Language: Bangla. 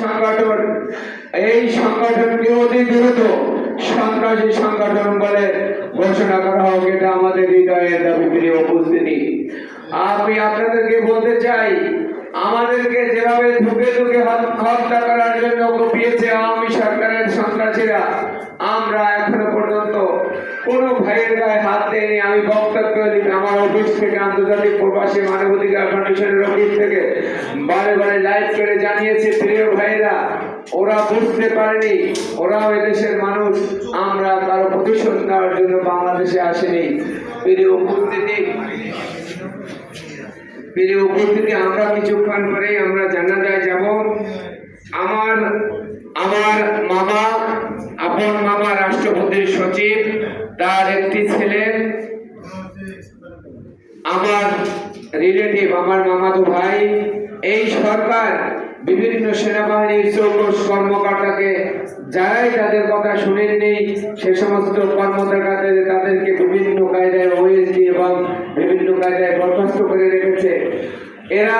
সংগঠন, এই সংগঠনকে অতি দ্রুত সন্ত্রাসী সংগঠন বলে ঘোষণা করা হোক, এটা আমাদের হৃদয়ের দাবি উপস্থিতি। আমি আপনাদেরকে বলতে চাই, আমাদেরকে যেভাবে ধুকে ধুকে হত্যা করার জন্য কপিয়েছে আওয়ামী সরকারের সন্ত্রাসীরা, আমরা এখনও পর্যন্ত কোনো ভাইয়ের গায়ে হাত দেয়নি আমি বক্তব্য দিই আমার অফিস থেকে, আন্তর্জাতিক প্রবাসী মানবাধিকার ফাউন্ডেশনের অফিস থেকে। বারে বারে লাইভ করে জানিয়েছে প্রিয় ভাইরা, ওরা বুঝতে পারেনি, ওরাও এদেশের মানুষ, আমরা কারও প্রতিশোধ নেওয়ার জন্য বাংলাদেশে আসেনি। প্রিয় উপস্থিতি প্রিয় উপস্থিতি, আমরা কিছুক্ষণ পরেই আমরা জানাজায় যাব। আমার আমার মামা আপন মামা রাষ্ট্রপতির সচিব, তার একটি ছেলে, আমার রিলেটিভ আমার মামাতো ভাই এই সরকার বিভিন্ন সেনাবাহিনীর চৌকস কর্মকর্তাকে যারাই তাদের কথা শুনেননি, সে সমস্ত কর্মকর্তাদের তাদেরকে বিভিন্ন কায়দায় ওএসডি এবং বিভিন্ন কায়দায় বরখাস্ত করে রেখেছে। এরা